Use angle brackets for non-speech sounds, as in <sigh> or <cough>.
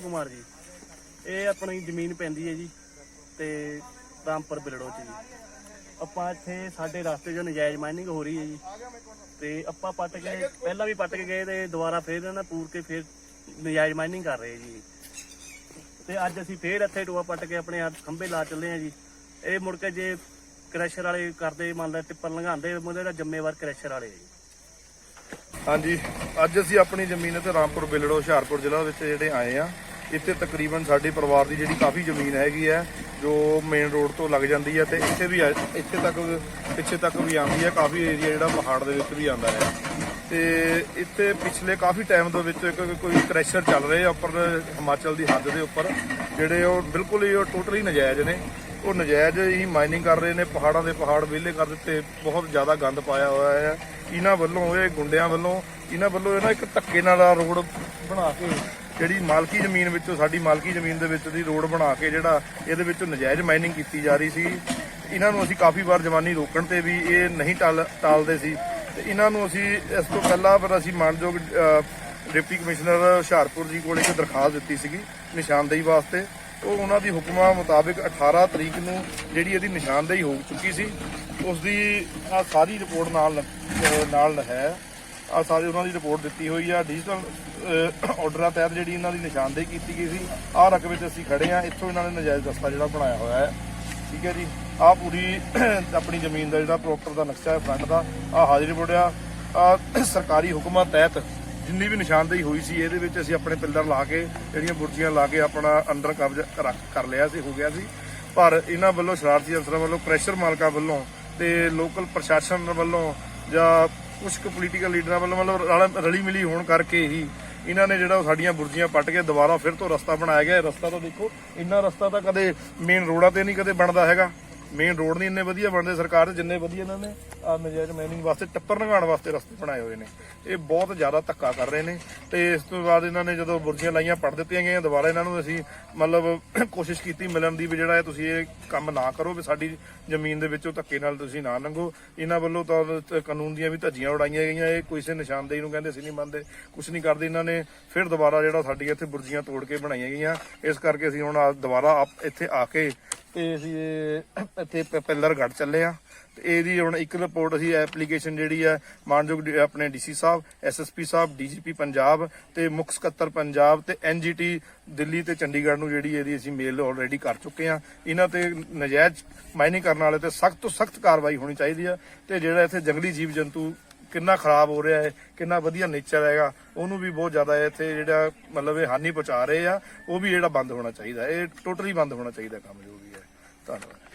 ਕੁਮਾਰ ਜੀ। ਇਹ ਆਪਣੀ ਜ਼ਮੀਨ ਪੈਂਦੀ ਹੈ ਜੀ ਤੇ ਰਾਮਪੁਰ ਬਿਲੜੋ ਚ ਜੀ। ਆਪਾਂ ਇੱਥੇ ਸਾਡੇ ਰਸਤੇ 'ਚੋਂ ਨਜਾਇਜ਼ ਮਾਈਨਿੰਗ ਹੋ ਰਹੀ ਹੈ ਜੀ। ਤੇ ਆਪਾਂ ਪੱਟ ਕੇ ਪਹਿਲਾਂ ਵੀ ਪੱਟ ਕੇ ਗਏ ਤੇ ਦੁਬਾਰਾ ਫੇਰ ਇਹਨਾਂ ਪੂਰ ਕੇ ਫੇਰ ਨਜਾਇਜ਼ ਮਾਈਨਿੰਗ ਕਰ ਰਹੇ ਜੀ। ਤੇ ਅੱਜ ਅਸੀਂ ਫੇਰ ਇੱਥੇ ਟੋਆ ਪੱਟ ਕੇ ਆਪਣੇ ਖੰਭੇ ਲਾ ਚੱਲੇ ਆ ਜੀ। ਇਹ ਮੁੜ ਕੇ ਜੇ ਕ੍ਰੈਸ਼ਰ ਵਾਲੇ ਕਰਦੇ, ਮੰਨ ਲੈ ਟਿੱਪਰ ਲੰਘਾਉਂਦੇ, ਉਹਦੇ ਦਾ ਜ਼ਿੰਮੇਵਾਰ ਕ੍ਰੈਸ਼ਰ ਵਾਲੇ ਜੀ। ਹਾਂਜੀ, ਅੱਜ ਅਸੀਂ ਆਪਣੀ ਜ਼ਮੀਨ ਤੇ ਰਾਮਪੁਰ, ਬਿਲੜੋ, ਹੁਸ਼ਿਆਰਪੁਰ ਜ਼ਿਲ੍ਹਾ ਵਿੱਚ ਜਿਹੜੇ ਆਏ ਆ ਇੱਥੇ ਤਕਰੀਬਨ ਸਾਡੇ ਪਰਿਵਾਰ ਦੀ ਜਿਹੜੀ ਕਾਫੀ ਜ਼ਮੀਨ ਹੈਗੀ ਹੈ, ਜੋ ਮੇਨ ਰੋਡ ਤੋਂ ਲੱਗ ਜਾਂਦੀ ਹੈ ਤੇ ਇੱਥੇ ਵੀ ਆ- ਇੱਥੇ ਤੱਕ, ਪਿੱਛੇ ਤੱਕ ਵੀ ਆਉਂਦੀ ਹੈ, ਕਾਫੀ ਏਰੀਆ ਜਿਹੜਾ ਪਹਾੜ ਦੇ ਵਿੱਚ ਵੀ ਆਉਂਦਾ ਹੈ। ਤੇ ਇੱਥੇ ਪਿਛਲੇ ਕਾਫੀ ਟਾਈਮ ਦੇ ਵਿੱਚ ਇੱਕ ਕੋਈ ਕ੍ਰੈਸ਼ਰ ਚੱਲ ਰਹੇ ਆ ਉੱਪਰ, ਹਿਮਾਚਲ ਦੀ ਹੱਦ ਦੇ ਉੱਪਰ, ਜਿਹੜੇ ਉਹ ਬਿਲਕੁਲ ਹੀ ਉਹ ਟੋਟਲੀ ਨਜਾਇਜ਼ ਨੇ। ਉਹ ਨਜਾਇਜ਼ ਹੀ ਮਾਈਨਿੰਗ ਕਰ ਰਹੇ ਨੇ, ਪਹਾੜਾਂ ਦੇ ਪਹਾੜ ਵਿਹਲੇ ਕਰ ਦਿੱਤੇ, ਬਹੁਤ ਜ਼ਿਆਦਾ ਗੰਦ ਪਾਇਆ ਹੋਇਆ ਹੈ। ਇਹਨਾਂ ਵੱਲੋਂ, ਇਹ ਗੁੰਡਿਆਂ ਵੱਲੋਂ ਇਹਨਾਂ ਵੱਲੋਂ ਇਹ ਨਾ ਇੱਕ ਧੱਕੇ ਨਾਲ ਆ ਰੋਡ ਬਣਾ ਕੇ ਜਿਹੜੀ ਮਾਲਕੀ ਜ਼ਮੀਨ ਵਿੱਚੋਂ, ਸਾਡੀ ਮਾਲਕੀ ਜ਼ਮੀਨ ਦੇ ਵਿੱਚ ਦੀ ਰੋਡ ਬਣਾ ਕੇ ਜਿਹੜਾ ਇਹਦੇ ਵਿੱਚੋਂ ਨਜਾਇਜ਼ ਮਾਈਨਿੰਗ ਕੀਤੀ ਜਾ ਰਹੀ ਸੀ। ਇਹਨਾਂ ਨੂੰ ਅਸੀਂ ਕਾਫੀ ਵਾਰ ਜਵਾਨੀ ਰੋਕਣ ਤੇ ਵੀ ਇਹ ਨਹੀਂ ਟਾਲ, ਟਾਲਦੇ ਸੀ। ਤੇ ਇਹਨਾਂ ਨੂੰ ਅਸੀਂ ਇਸ ਤੋਂ ਪਹਿਲਾਂ ਪਰ ਅਸੀਂ ਮਾਨਯੋਗ ਡਿਪਟੀ ਕਮਿਸ਼ਨਰ ਹੁਸ਼ਿਆਰਪੁਰ ਜੀ ਕੋਲ ਇੱਕ ਦਰਖਾਸਤ ਦਿੱਤੀ ਸੀਗੀ ਨਿਸ਼ਾਨਦੇਹੀ ਵਾਸਤੇ। ਉਹ ਉਹਨਾਂ ਦੀ ਹੁਕਮਾਂ ਮੁਤਾਬਿਕ 18 ਤਰੀਕ ਨੂੰ ਜਿਹੜੀ ਇਹਦੀ ਨਿਸ਼ਾਨਦੇਹੀ ਹੋ ਚੁੱਕੀ ਸੀ ਉਸ ਦੀ ਆ ਸਾਰੀ ਰਿਪੋਰਟ ਨਾਲ ਨਾਲ ਹੈ। ਆ ਸਾਰੀ ਉਹਨਾਂ ਦੀ ਰਿਪੋਰਟ ਦਿੱਤੀ ਹੋਈ ਆ। ਡਿਜੀਟਲ ਆਰਡਰਾਂ ਤਹਿਤ ਜਿਹੜੀ ਇਹਨਾਂ ਦੀ ਨਿਸ਼ਾਨਦੇਹੀ ਕੀਤੀ ਗਈ ਸੀ। ਆਹ ਰਕਬੇ ਤੇ ਅਸੀਂ ਖੜੇ ਆ। ਇੱਥੋਂ ਇਹਨਾਂ ਨੇ ਨਜਾਇਜ਼ ਰਸਤਾ ਜਿਹੜਾ ਬਣਾਇਆ ਹੋਇਆ ਹੈ। ਠੀਕ ਹੈ ਜੀ। ਆਹ ਪੂਰੀ ਆਪਣੀ ਜ਼ਮੀਨ ਦਾ ਜਿਹੜਾ ਪ੍ਰੋਪਰ ਦਾ ਨਕਸ਼ਾ ਹੈ ਫਰੰਟ ਦਾ, ਆਹ ਹਾਜ਼ਰੀ ਰਿਪੋਰਟ ਆ। ਆਹ ਸਰਕਾਰੀ ਹੁਕਮਾਂ ਤਹਿਤ ਜਿੰਨੀ ਵੀ ਨਿਸ਼ਾਨਦੇਹੀ ਹੋਈ ਸੀ, ਇਹਦੇ ਵਿੱਚ ਅਸੀਂ ਆਪਣੇ ਪਿੱਲਰ ਲਾ ਕੇ, ਜਿਹੜੀਆਂ ਬੁਰਜੀਆਂ ਲਾ ਕੇ ਆਪਣਾ ਅੰਡਰ ਕਬਜ਼ਾ ਕਰ- ਕਰ ਲਿਆ ਸੀ, ਹੋ ਗਿਆ ਸੀ। ਪਰ ਇਹਨਾਂ ਵੱਲੋਂ ਸ਼ਰਾਰਤੀ ਅਫਸਰਾਂ ਵੱਲੋਂ ਪ੍ਰੈਸ਼ਰ ਮਾਲਕਾਂ ਵੱਲੋਂ ਤੇ ਲੋਕਲ ਪ੍ਰਸ਼ਾਸਨ ਵੱਲੋਂ ਜਾਂ ਕੁਝ ਕੁ ਪੋਲੀਟੀਕਲ ਲੀਡਰਾਂ ਵੱਲੋਂ ਮਤਲਬ ਰਲ- ਰਲੀ ਮਿਲੀ ਹੋਣ ਕਰਕੇ ਹੀ ਇਹਨਾਂ ਨੇ ਜਿਹੜਾ ਉਹ ਸਾਡੀਆਂ ਬੁਰਜੀਆਂ ਪੱਟ ਕੇ ਦੁਬਾਰਾ ਫਿਰ ਤੋਂ ਰਸਤਾ ਬਣਾਇਆ ਗਿਆ। ਰਸਤਾ ਤਾਂ ਦੇਖੋ, ਇੰਨਾ ਰਸਤਾ ਤਾਂ ਕਦੇ ਮੇਨ ਰੋਡਾਂ ਤੇ ਨਹੀਂ ਕਦੇ ਬਣਦਾ ਹੈਗਾ। ਮੇਨ ਰੋਡ ਨਹੀਂ ਇੰਨੇ ਵਧੀਆ ਬਣਦੇ, ਸਰਕਾਰ ਦੇ ਜਿੰਨੇ ਵਧੀਆ ਇਹਨਾਂ ਨੇ ਆ ਨਜਾਇਜ਼ ਮਾਈਨਿੰਗ ਵਾਸਤੇ, ਟੱਪਰ ਲਗਾਉਣ ਵਾਸਤੇ ਰਸਤੇ ਬਣਾਏ ਹੋਏ ਨੇ। ਇਹ ਬਹੁਤ ਜ਼ਿਆਦਾ ਧੱਕਾ ਕਰ ਰਹੇ ਨੇ ਤੇ ਇਸ ਤੋਂ ਬਾਅਦ ਇਹਨਾਂ ਨੇ ਜਦੋਂ ਬੁਰਜੀਆਂ ਲਾਈਆਂ ਪੜ ਦਿੱਤੀਆਂ ਗਈਆਂ, ਦੁਬਾਰਾ ਇਹਨਾਂ ਨੂੰ ਅਸੀਂ ਮਤਲਬ <coughs> ਕੋਸ਼ਿਸ਼ ਕੀਤੀ ਮਿਲਣ ਦੀ ਵੀ ਜਿਹੜਾ ਇਹ ਤੁਸੀਂ ਇਹ ਕੰਮ ਨਾ ਕਰੋ, ਵੀ ਸਾਡੀ ਜ਼ਮੀਨ ਦੇ ਵਿੱਚੋਂ ਧੱਕੇ ਨਾਲ ਤੁਸੀਂ ਨਾ ਲੰਘੋ। ਇਹਨਾਂ ਵੱਲੋਂ ਤਾਂ ਕਾਨੂੰਨ ਦੀਆਂ ਵੀ ਧੱਜੀਆਂ ਉਡਾਈਆਂ ਗਈਆਂ, ਇਹ ਕਿਸੇ ਨਿਸ਼ਾਨਦੇਹੀ ਨੂੰ ਕਹਿੰਦੇ ਅਸੀਂ ਨਹੀਂ ਮੰਨਦੇ ਕੁਝ ਨਹੀਂ ਕਰਦੇ। ਇਹਨਾਂ ਨੇ ਫਿਰ ਦੁਬਾਰਾ ਜਿਹੜਾ ਸਾਡੀਆਂ ਇੱਥੇ ਬੁਰਜੀਆਂ ਤੋੜ ਕੇ ਬਣਾਈਆਂ ਗਈਆਂ, ਇਸ ਕਰਕੇ ਅਸੀਂ ਹੁਣ ਦੁਬਾਰਾ ਆਪ- ਇੱਥੇ ਆ ਕੇ ਤੇ ਅਸੀਂ ਇਹ ਇੱਥੇ ਪ- ਪਿੱਲਰ ਘੜ ਚੱਲੇ ਆ ਤੇ ਇਹਦੀ ਹੁਣ ਇੱਕ ਰਿਪੋਰਟ ਅਸੀਂ ਐਪਲੀਕੇਸ਼ਨ ਜਿਹੜੀ ਹੈ ਮਾਨਯੋਗ ਡੀ- ਆਪਣੇ ਡੀਸੀ ਸਾਹਿਬ, ਐਸਐਸਪੀ ਸਾਹਿਬ ਡੀਜੀਪੀ ਪੰਜਾਬ ਤੇ ਮੁੱਖ ਸਕੱਤਰ ਪੰਜਾਬ ਤੇ ਐਨਜੀਟੀ ਦਿੱਲੀ ਤੇ ਚੰਡੀਗੜ੍ਹ ਨੂੰ ਜਿਹੜੀ ਇਹਦੀ ਅਸੀਂ ਮੇਲ ਆਲਰੇਡੀ ਕਰ ਚੁੱਕੇ ਆ ਇਹਨਾਂ ਤੇ ਨਜਾਇਜ਼ ਮਾਈਨਿੰਗ ਕਰਨ ਵਾਲੇ ਤੇ ਸਖਤ ਤੋਂ ਸਖਤ ਕਾਰਵਾਈ ਹੋਣੀ ਚਾਹੀਦੀ ਆ। ਤੇ ਜਿਹੜਾ ਇੱਥੇ ਜੰਗਲੀ ਜੀਵ ਜੰਤੂ ਕਿੰਨਾ ਖਰਾਬ ਹੋ ਰਿਹਾ ਹੈ, ਕਿੰਨਾ ਵਧੀਆ ਨੇਚਰ ਹੈਗਾ, ਉਹਨੂੰ ਵੀ ਬਹੁਤ ਜ਼ਿਆਦਾ ਇੱਥੇ ਜਿਹੜਾ ਮਤਲਬ ਇਹ ਹਾਨੀ ਪਹੁੰਚਾ ਰਹੇ ਆ, ਉਹ ਵੀ ਜਿਹੜਾ ਬੰਦ ਹੋਣਾ ਚਾਹੀਦਾ। ਇਹ ਟੋਟਲੀ ਬੰਦ ਹੋਣਾ ਚਾਹੀਦਾ ਕੰਮ ਜੋ ਵੀ ਹੈ। 咋弄